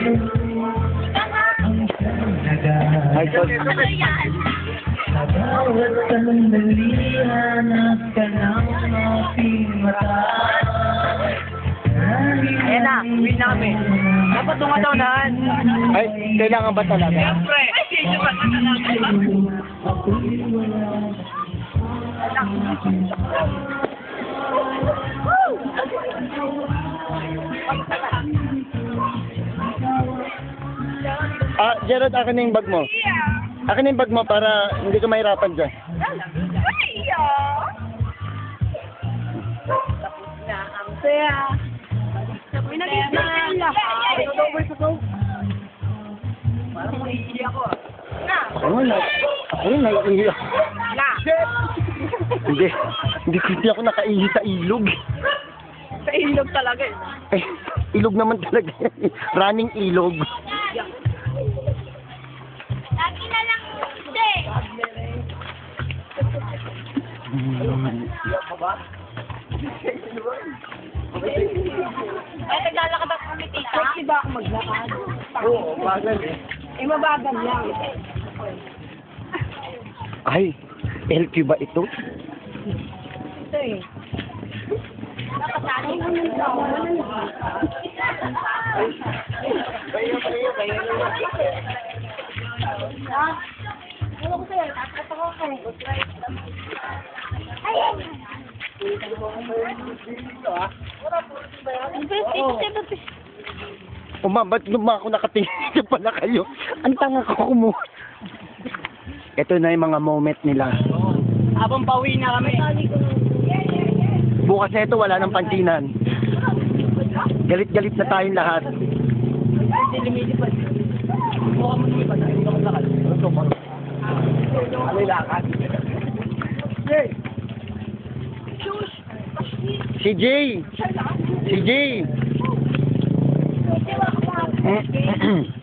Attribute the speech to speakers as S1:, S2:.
S1: Ay, so, ano yan?
S2: Sa bawat sandali, hanap ka ng ating mata.
S3: Na, win na daw nahan.
S4: Ay, kailangan ba talaga?
S3: Siyempre. Ay, kailangan ba
S4: talaga? Gerald, akin na yung bag mo. Akin na yung bag mo para hindi ka mahirapan dyan.
S3: Saya. May nag-isip na. Parang mahihili ako ah.
S4: Ako na, ako na.
S3: Na.
S4: Hindi, hindi ko hindi ako nakaihi sa ilog.
S3: Sa ilog talaga eh.
S4: Eh, ilog naman talaga. Running ilog.
S1: Lagi na lang, hindi. Ay, naglalakad ako kami, tita.
S3: Sexy ba ako maglakad?
S4: Oo, bagal eh.
S3: Eh, mabagal lang.
S4: Ay, LQ ba ito?
S3: Ito eh.
S1: Nakasali. Ah, ano ko sa'yo? Tatat ako kay. Ay, ay. Ang prestige,
S4: Uma, ba't luma ako nakatingin pala kayo? Ang tanga ko kumuha. Ito na yung mga moment nila.
S3: Habang pauwi na kami.
S4: Bukas na ito, wala nang pansinan. Galit-galit na tayong lahat.
S3: Hindi lumilipad. Mukha mo lumipad. Hindi ako lakad.
S4: Si Jay! Si Jay!